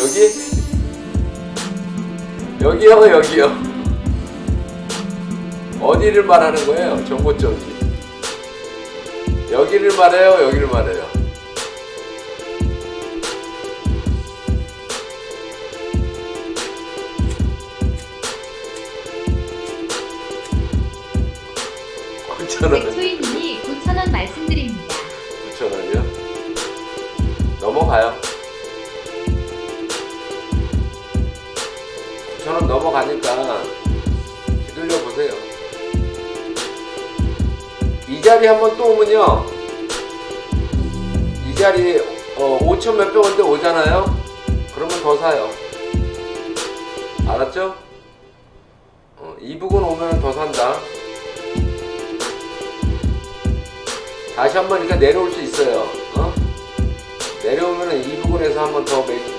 여기? 여기요, 여기요. 어디를 말하는 거예요? 정보 쪽이. 여기를 말해요, 여기를 말해요. 구천 원. 백초이님이 9,000원 말씀드립니다. 9천 원이요? 넘어가요. 9천 원 넘어가니까 기다려 보세요. 이 자리 한번 또 오면요. 이 자리 어, 5천 몇백 원대 오잖아요. 그러면 더 사요. 알았죠? 어, 이 부근 오면 더 산다. 다시 한번 이렇게 내려올 수 있어요. 어? 내려오면은 이 부분에서 한번 더 매입